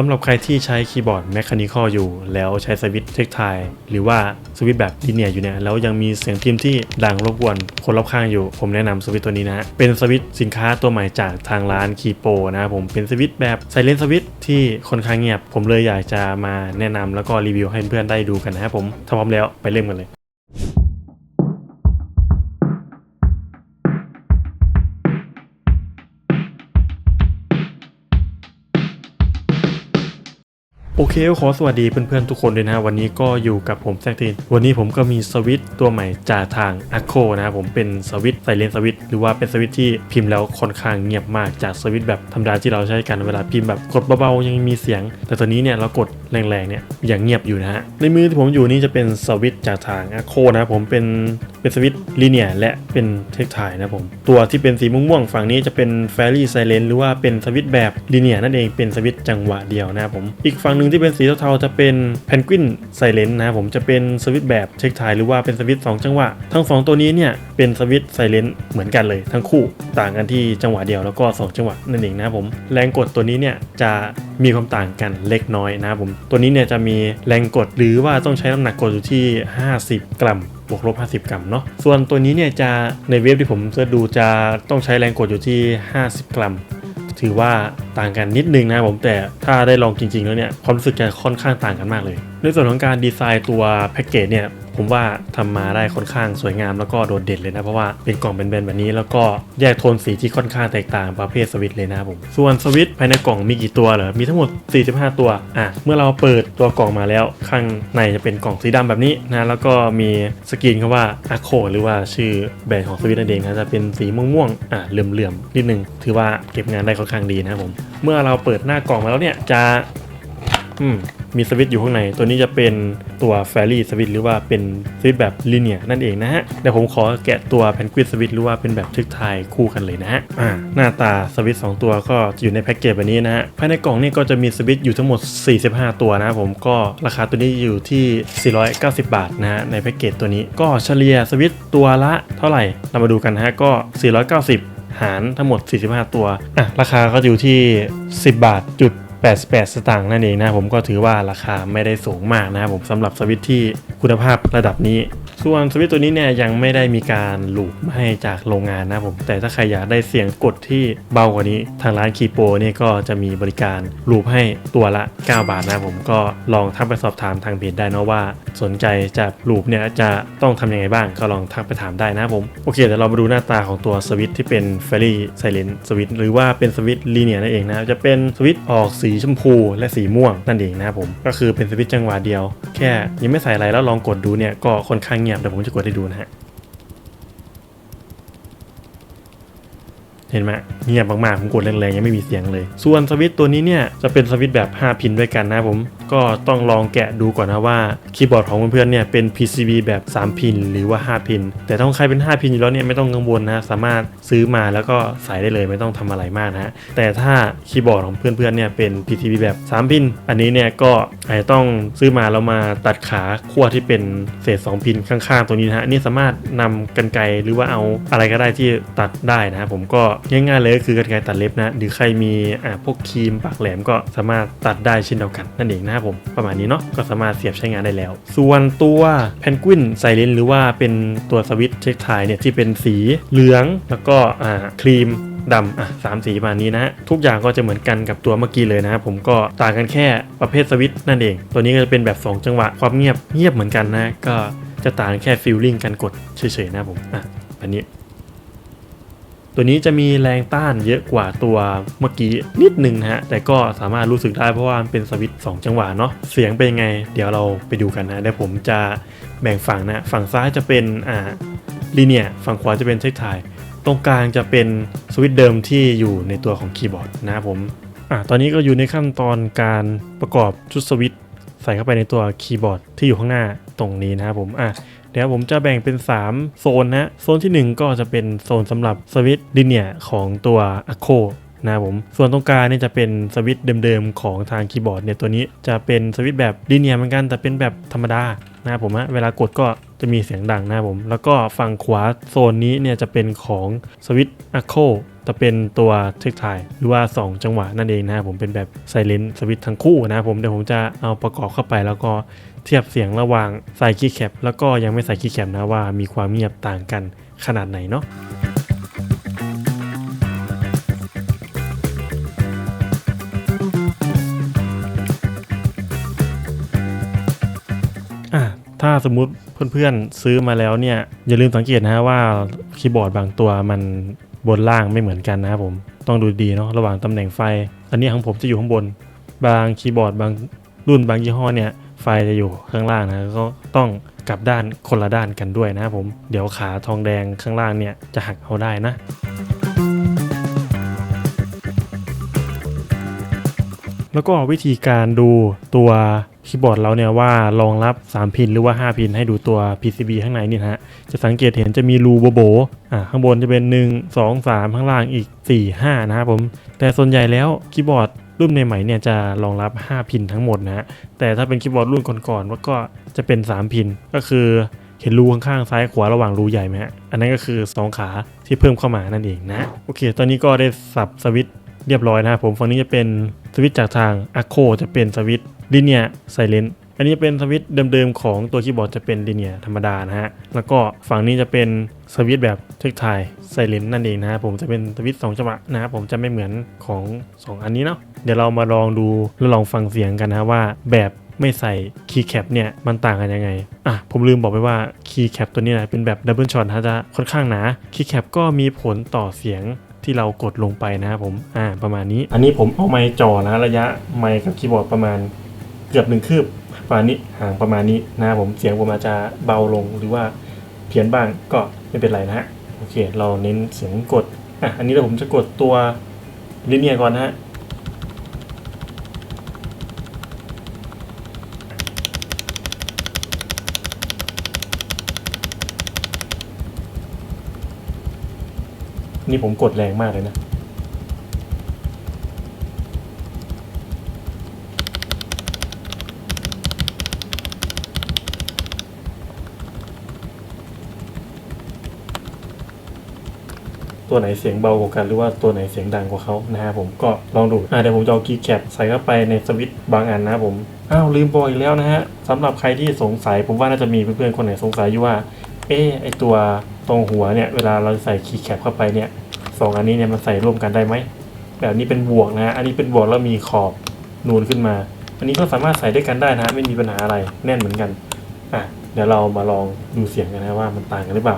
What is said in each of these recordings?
สำหรับใครที่ใช้คีย์บอร์ดแมคานิคอลอยู่ แล้วใช้สวิตช์เทคไทหรือว่าสวิตช์แบบลิเนียอยู่เนี่ยแล้วยังมีเสียงพิมพ์ที่ดังรบกวนคนรอบข้างอยู่ ผมแนะนำสวิตช์ตัวนี้นะฮะเป็นสวิตช์สินค้าตัวใหม่จากทางร้านคีโปนะครับผมเป็นสวิตช์แบบไซเลนสวิตช์ที่ค่อนข้างเงียบ ผมเลยอยากจะมาแนะนำแล้วก็รีวิวให้เพื่อนๆได้ดูกันนะครับผมถ้าพร้อมแล้วไปเริ่มกันเลย เคขอสวัสดีเพื่อนๆทุกคนเลยนะวันนี้ก็อยู่กับผมแซกทีนวันนี้ผมก็มีสวิตตัวใหม่จากทาง a โคนะครับผมเป็นสวิตช์ไซเลนสวิตหรือว่าเป็นสวิตที่พิมพ์แล้วค่อนข้างเงียบมากจากสวิตแบบธรรมดาที่เราใช้กันเวลาพิมพ์แบบกดเบาๆยังมีเสียง แต่ตัวนี้เนี่ยเรากดแรงๆเนี่ยยังเงียบอยู่นะฮะในมือที่ผมอยู่นี่จะเป็นสวิตจากทาง a โคนะครับผมเป็นเป็นสวิตลีเนียและเป็นเทคไทนะผมตัวที่เป็นสีม่วงๆฝั่งนี้จะเป็นแฟรี่ไซเลนหรือว่าเป็นสวิตแบบลีเนียนั่นเองเป็นสวิตจังหวะเดียวนะครับผมอีกฝั่งหนึ่งที่เป็นสีเทาๆจะเป็นแพนกวินไซเลนนะครับผมจะเป็นสวิตแบบเทคไทหรือว่าเป็นสวิต2จังหวะ ทั้ง 2 ตัวนี้เนี่ยเป็นสวิตไซเลนเหมือนกันเลย ทั้งคู่ต่างกันที่จังหวะเดียวแล้วก็ 2 จังหวะนั่นเองนะผมแรงกดตัวนี้เนี่ยจะมีความต่างกันเล็กน้อยนะผมตัวนี้เนี่ยจะมีแรงกดหรือว่าต้องใช้น้ำหนักกดอยู่ที่ 50 กรัมบวกลบ 50 กรัมเนาะ ส่วนตัวนี้เนี่ยจะในเว็บที่ผมจะดูจะต้องใช้แรงกดอยู่ที่ 50 กรัม ถือว่าต่างกันนิดนึงนะผมแต่ถ้าได้ลองจริงๆแล้วเนี่ยความรู้สึกจะค่อนข้างต่างกันมากเลย ในส่วนของการดีไซน์ตัวแพ็กเกจเนี่ย ผมว่าทำมาได้ค่อนข้างสวยงามแล้วก็โดดเด่นเลยนะ เพราะว่าเป็นกล่องเป็นแบนแบบนี้ แล้วก็แยกโทนสีที่ค่อนข้างแตกต่างประเภทสวิตเลยนะผม ส่วนสวิตภายในกล่องมีกี่ตัวเหรอ มีทั้งหมด 45 ตัว อะ เมื่อเราเปิดตัวกล่องมาแล้ว ข้างในจะเป็นกล่องสีดำแบบนี้นะ แล้วก็มีสกรีนคำว่าอะโคหรือว่าชื่อแบรนด์ของสวิตนั่นเองนะจะเป็นสีม่วงๆ อะเหลื่อมๆนิดนึง ถือว่าเก็บงานได้ค่อนข้างดีนะผม เมื่อเราเปิดหน้ากล่องมาแล้วเนี่ยจะ มมีสวิตช์อยู่ข้างใน ตัวนี้จะเป็นตัวแฟรี่สวิตช์หรือว่าเป็นสวิตช์แบบลีเนียนั่นเองนะฮะเดี๋ยวผมขอแกะตัวแพนกวินสวิตช์หรือว่าเป็นแบบทึกไทยคู่กันเลยนะฮะอ่าหน้าตาสวิตช์2ตัวก็จะอยู่ในแพ็กเกจแบบนี้นะฮะภายในกล่องนี่ก็จะมีสวิตช์อยู่ทั้งหมด 45 ตัวนะครับผมก็ราคาตัวนี้อยู่ที่ 490 บาทนะฮะในแพ็กเกจตัวนี้ก็เฉลี่ยสวิตช์ตัวละเท่าไหร่เรามาดูกันนะฮะก็ 490 หารทั้งหมด 45 ตัวอะราคาก็อยู่ที่ 10 บาทจุด 88 สตางค์นั่นเองนะผมก็ถือว่าราคาไม่ได้สูงมากนะครับผมสำหรับสวิตที่คุณภาพระดับนี้ ส่วนสวิตตัวนี้เนี่ยยังไม่ได้มีการลูปมาให้จากโรงงานนะผมแต่ถ้าใครอยากได้เสียงกดที่เบากว่านี้ ทางร้านคีโปเนี่ยก็จะมีบริการลูปให้ตัวละ 9 บาทนะผมก็ลองทักไปสอบถามทางเพจได้นะว่า สนใจจะลูปเนี่ยจะต้องทำยังไงบ้างก็ลองทักไปถามได้นะผมโอเคเดี๋ยวเรามาดูหน้าตาของตัวสวิตที่เป็น f a i r y Silent สวิตหรือว่าเป็นสวิตลีเนียนั่นเองนะจะเป็นสวิตออกสีีชมพูและสีม่วงนั่นเองนะครับผมก็คือเป็นสวิตช์จังหวะเดียว แค่ยังไม่ใส่อะไรแล้วลองกดดูเนี่ยก็ค่อนข้างเงียบเดี๋ยวผมจะกดให้ดูนะฮะ เห็นไหมเงียบมากๆ ผมกดแรงๆยังไม่มีเสียงเลย ส่วนสวิตตัวนี้เนี่ยจะเป็นสวิตแบบ 5 พินด้วยกันนะผม ก็ต้องลองแกะดูก่อนนะว่าคีย์บอร์ดของเพื่อนๆเนี่ยเป็น PCB แบบ 3 พินหรือว่า 5 พิน แต่ถ้าใครเป็น 5 พินอยู่แล้วเนี่ยไม่ต้องกังวลนะสามารถซื้อมาแล้วก็ใส่ได้เลยไม่ต้องทำอะไรมากนะแต่ถ้าคีย์บอร์ดของเพื่อนๆเนี่ยเป็น PCB แบบ 3 พิน อันนี้เนี่ยก็อาจจะต้องซื้อมาแล้วมาตัดขาขั้วที่เป็นเศษ 2 พินข้างๆ ตัวนี้นะฮะนี่สามารถนำกันไกรหรือว่าเอาอะไรก็ได้ที่ตัดได้นะผมก็ง่ายๆเลยก็คือกันไกรตัดเล็บนะ หรือใครมีอ่าพวกครีมปากแหลมก็สามารถตัดได้เช่นเดียวกันนั่นเองนะครับผมประมาณนี้เนาะก็สามารถเสียบใช้งานได้แล้ว ส่วนตัวแพนกวินไซเลนหรือว่าเป็นตัวสวิตช์เช็คไทเนี่ยที่เป็นสีเหลืองแล้วก็อ่าครีมดำอะสามสีประมาณนี้นะ ทุกอย่างก็จะเหมือนกันกับตัวเมื่อกี้เลยนะครับผมก็ต่างกันแค่ประเภทสวิตช์นั่นเอง ตัวนี้ก็จะเป็นแบบ 2 จังหวะความเงียบเงียบเหมือนกันนะ ก็จะต่างแค่ฟิลลิ่งการกดเฉยๆนะผมอะแบบนี้ ตัวนี้จะมีแรงต้านเยอะกว่าตัวเมื่อกี้นิดนึงนะฮะ แต่ก็สามารถรู้สึกได้เพราะว่ามันเป็นสวิตช์2จังหวะเนาะ เสียงเป็นยังไง เดี๋ยวเราไปดูกันนะเดี๋ยวผมจะแบ่งฝั่งนะ ฝั่งซ้ายจะเป็นอ่าลีเนียฝั่งขวาจะเป็นเทคไทตรงกลางจะเป็นสวิตช์เดิมที่อยู่ในตัวของคีย์บอร์ดนะผมอะตอนนี้ก็อยู่ในขั้นตอนการประกอบชุดสวิตช์ใส่เข้าไปในตัวคีย์บอร์ดที่อยู่ข้างหน้า ตรงนี้นะครับผมอะเดี๋ยวผมจะแบ่งเป็น 3 โซนนะโซนทีหนึ่1 ก็จะเป็นโซนสำหรับสวิตช์ลิเนียของตัว a c o นะครับผมส่วนตรงกลางเนี่ยจะเป็นสวิตช์เดิมๆ ของทางคีย์บอร์ดเนี่ยตัวนี้จะเป็นสวิตช์แบบลิเนียเหมือนกันแต่เป็นแบบธรรมดานะครับผมฮะเวลากดก็จะมีเสียงดังนะครับผม แล้วก็ฝั่งขวาโซนนี้เนี่ยจะเป็นของสวิตช์ a c o จะเป็นตัวเทคไทหรือว่า 2 จังหวะนั่นเองนะครับผมเป็นแบบไซเลนสวิตทั้งคู่นะครับผมเดี๋ยวผมจะเอาประกอบเข้าไปแล้วก็เทียบเสียงระหว่างใส่คีย์แคปแล้วก็ยังไม่ใส่คีย์แคปนะว่ามีความเงียบต่างกันขนาดไหนเนาะอะถ้าสมมุติเพื่อนๆซื้อมาแล้วเนี่ยอย่าลืมสังเกตนะฮะว่าคีย์บอร์ดบางตัวมัน บนล่างไม่เหมือนกันนะครับผมต้องดูดีเนาะระหว่างตำแหน่งไฟ อันนี้ของผมจะอยู่ข้างบน บางคีย์บอร์ดบางรุ่นบางยี่ห้อเนี่ยไฟจะอยู่ข้างล่างนะก็ต้องกลับด้านคนละด้านกันด้วยนะครับผมเดี๋ยวขาทองแดงข้างล่างเนี่ยจะหักเอาได้นะแล้วก็วิธีการดูตัว คีย์บอร์ดเราเนี่ยว่ารองรับ 3 พินหรือว่า 5 พินให้ดูตัว PCB ข้างในนี่ฮะ จะสังเกตเห็นจะมีรูโบโบอ่าข้างบนจะเป็น 1 2 3 ข้างล่างอีก 4 5 นะครับผม แต่ส่วนใหญ่แล้วคีย์บอร์ดรุ่นใหม่ๆเนี่ยจะรองรับ 5 พินทั้งหมดนะฮะ แต่ถ้าเป็นคีย์บอร์ดรุ่นก่อนๆก็จะเป็น 3 พิน ก็คือเห็นรูข้างๆซ้ายขวาระหว่างรูใหญ่ไหมฮะ อันนั้นก็คือ 2 ขาที่เพิ่มเข้ามานั่นเองนะ โอเค ตอนนี้ก็ได้สับสวิตช์เรียบร้อยนะครับผม ฝั่งนี้จะเป็นสวิตช์จากทาง a c o จะเป็นสวิตช์ ลิเนียไซเลนอันนี้เป็นสวิตช์เดิมๆของตัวคีย์บอร์ดจะเป็นลิเนียธรรมดานะฮะ แล้วก็ฝั่งนี้จะเป็นสวิตช์แบบเทคไทไซเลนนั่นเองนะครับผมจะเป็นสวิตช์2จังหวะนะครับผมจะไม่เหมือนของ 2 อันนี้เนาะเดี๋ยวเรามาลองดูแล้วลองฟังเสียงกันนะว่าแบบไม่ใส่คีย์แคปเนี่ยมันต่างกันยังไง อะ ผมลืมบอกไปว่าคีย์แคปตัวนี้นะเป็นแบบดับเบิลช็อตนะจะค่อนข้างหนาคีย์แคปก็มีผลต่อเสียงที่เรากดลงไปนะครับผม อ่า ประมาณนี้ อันนี้ผมเอาไม้จ่อนะระยะไมค์กับคีย์บอร์ดประมาณ เกือบหนึ่งคืบประมาณนี้ห่างประมาณนี้นะครับผมเสียงผมอาจจะเบาลงหรือว่าเพี้ยนบ้างก็ไม่เป็นไรนะฮะโอเค เราเน้นเสียงกดอะอันนี้เราผมจะกดตัวลิเนียก่อนนะฮะนี่ผมกดแรงมากเลยนะ ตัวไหนเสียงเบากว่ากัน หรือว่าตัวไหนเสียงดังกว่าเขานะครับผมก็ลองดูอ่าเดี๋ยวผมจะเอาคีย์แคปใส่เข้าไปในสวิตช์บางอันนะผมอ้าวลืมบอกอีกแล้วนะฮะสำหรับใครที่สงสัยผมว่าน่าจะมีเพื่อนๆคนไหนสงสัยอยู่ว่าเออไอตัวตรงหัวเนี่ยเวลาเราใส่คีย์แคปเข้าไปเนี่ยสองอันนี้เนี่ยมันใส่ร่วมกันได้ไหมแบบนี้เป็นบวกนะฮะอันนี้เป็นบวกแล้วมีขอบนูนขึ้นมา อันนี้ก็สามารถใส่ด้วยกันได้นะฮะไม่มีปัญหาอะไรแน่นเหมือนกันอะเดี๋ยวเรามาลองดูเสียงกันนะว่ามันต่างกันหรือเปล่า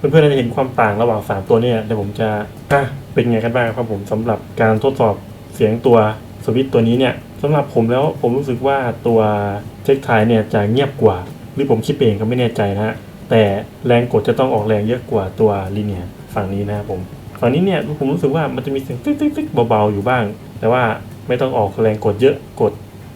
เพื่อนๆน่าจะเห็นความต่างระหว่าง 3 ตัวเนี่ยเดี๋ยวผมจะอะเป็นไงกันบ้างครับผมสำหรับการทดสอบเสียงตัวสวิตตัวนี้เนี่ยสำหรับผมแล้วผมรู้สึกว่าตัวเช็คไทยเนี่ยจะเงียบกว่า หรือผมคิดเองก็ไม่แน่ใจนะฮะแต่แรงกดจะต้องออกแรงเยอะกว่าตัวลีเนียฝั่งนี้นะครับผมฝั่งนี้เนี่ยผมรู้สึกว่ามันจะมีเสียงติ๊กติ๊กติ๊กเบาๆอยู่บ้าง แต่ว่าไม่ต้องออกแรงกดเยอะกด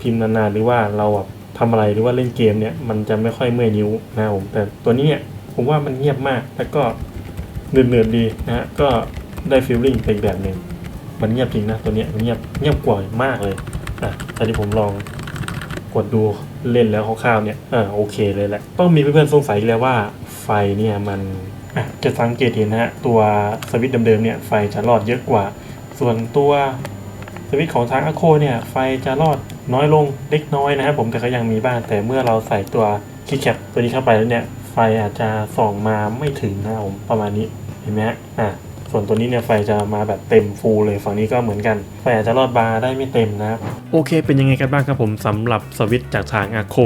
พิมพ์นานๆหรือว่าเราแบบทำอะไรหรือว่าเล่นเกมเนี่ยมันจะไม่ค่อยเมื่อยนิ้วนะครับผมแต่ตัวนี้เนี่ย ผมว่ามันเงียบมากแล้วก็เนืดๆดีนะฮะก็ได้ฟีลลิ่งไปอีกแบบหนึ่งมันเงียบจริงนะตัวเนี้ยเงียบเงียบกว่ามากเลยอะแต่ที่ผมลองกดดูเล่นแล้วคร่าวๆเนี่ยอ่าโอเคเลยแหละต้องมีเพื่อนๆสงสัยแล้วว่าไฟเนี่ยมันอะจะสังเกตเห็นนะฮะตัวสวิตช์เดิมๆเนี่ยไฟจะรอดเยอะกว่า ส่วนตัวสวิตช์ของทางอโคเนี่ยไฟจะรอดน้อยลงเล็กน้อยนะครับผมแต่ก็ยังมีบ้างแต่เมื่อเราใส่ตัวคีย์แคปตัวนี้เข้าไปแล้วเนี่ย ไฟอาจจะส่องมาไม่ถึงนะครับผมประมาณนี้เห็นไหมฮะอะส่วนตัวนี้เนี่ยไฟจะมาแบบเต็มฟูลเลยฝั่งนี้ก็เหมือนกัน ไฟอาจจะรอดบาร์ได้ไม่เต็มนะครับโอเค เป็นยังไงกันบ้างครับผมสำหรับสวิตช์จากทางอาโค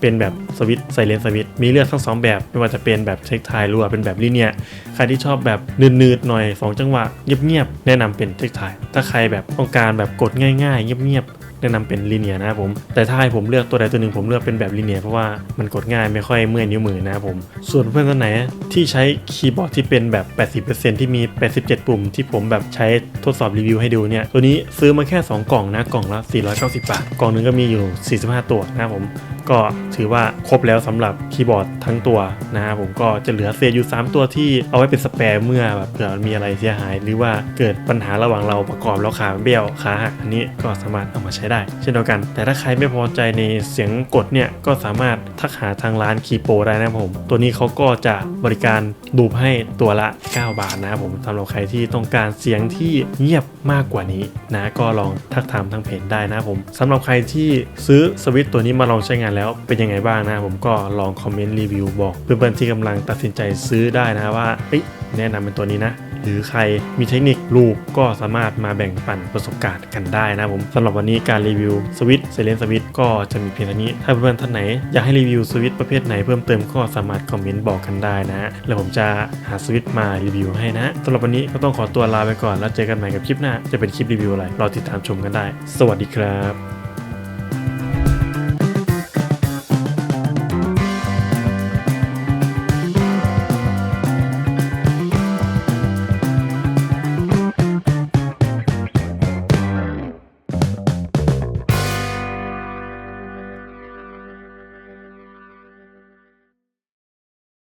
เป็นแบบสวิตไซเลนสวิตมีเลือกทั้งสองแบบ ไม่ว่าจะเป็นแบบเช็คไทหรือว่าเป็นแบบลิเนียใครที่ชอบแบบนืดๆหน่อย 2 จังหวะเงียบๆแนะนำเป็นเช็คไทถ้าใครแบบต้องการแบบกดง่ายๆ เงียบๆ แนะนำเป็นลีเนียนะครับผมแต่ถ้าให้ผมเลือกตัวใดตัวหนึ่งผมเลือกเป็นแบบลีเนียเพราะว่ามันกดง่ายไม่ค่อยเมื่อยนิ้วมือนะครับผมส่วนเพื่อนคนไหนที่ใช้คีย์บอร์ดที่เป็นแบบ 80%ที่มี 87 ปุ่ม ที่ผมแบบใช้ทดสอบรีวิวให้ดูเนี่ยตัวนี้ซื้อมาแค่ 2 กล่องนะกล่องละ490บาทกล่องหนึงก็มีอยู่ 45 ตัวนะครับผมก็ถือว่าครบแล้วสำหรับคีย์บอร์ดทั้งตัวนะครับผมก็จะเหลือเศษอยู่ 3 ตัวที่เอาไว้เป็นสแปร์เมื่อแบบเผื่อมีอะไรเสียหาย หรือว่าเกิดปัญหาระหว่างเราประกอบแล้วขาเบี้ยวขาหักอันนี้ก็สามารถเอามาใช้ได้ เช่นเดียวกัน แต่ถ้าใครไม่พอใจในเสียงกดเนี่ยก็สามารถทักหาทางร้านคีโปได้นะครับผม ตัวนี้เขาก็จะบริการดูบให้ตัวละ 9 บาทนะครับผมสำหรับใครที่ต้องการเสียงที่เงียบมากกว่านี้นะก็ลองทักถามทางเพจได้นะผมสำหรับใครที่ซื้อสวิตตัวนี้มาลองใช้งานแล้วเป็นยังไงบ้างนะผมก็ลองคอมเมนต์รีวิวบอกเพื่อนๆที่กำลังตัดสินใจซื้อได้นะว่าเอ้ย แนะนำเป็นตัวนี้นะ หรือใครมีเทคนิคลูกก็สามารถมาแบ่งปันประสบการณ์กันได้นะผมสำหรับวันนี้การรีวิวสวิตเซเลนสวิตก็จะมีเพียงเท่านี้ ถ้าเพื่อนๆท่านไหน อยากให้รีวิวสวิตประเภทไหนเพิ่มเติมก็สามารถคอมเมนต์บอกกันได้นะฮะแล้วผมจะหาสวิตมารีวิวให้นะสำหรับวันนี้ก็ต้องขอตัวลาไปก่อนแล้วเจอกันใหม่กับคลิปหน้าจะเป็นคลิปรีวิวอะไรรอติดตามชมกันได้ สวัสดีครับ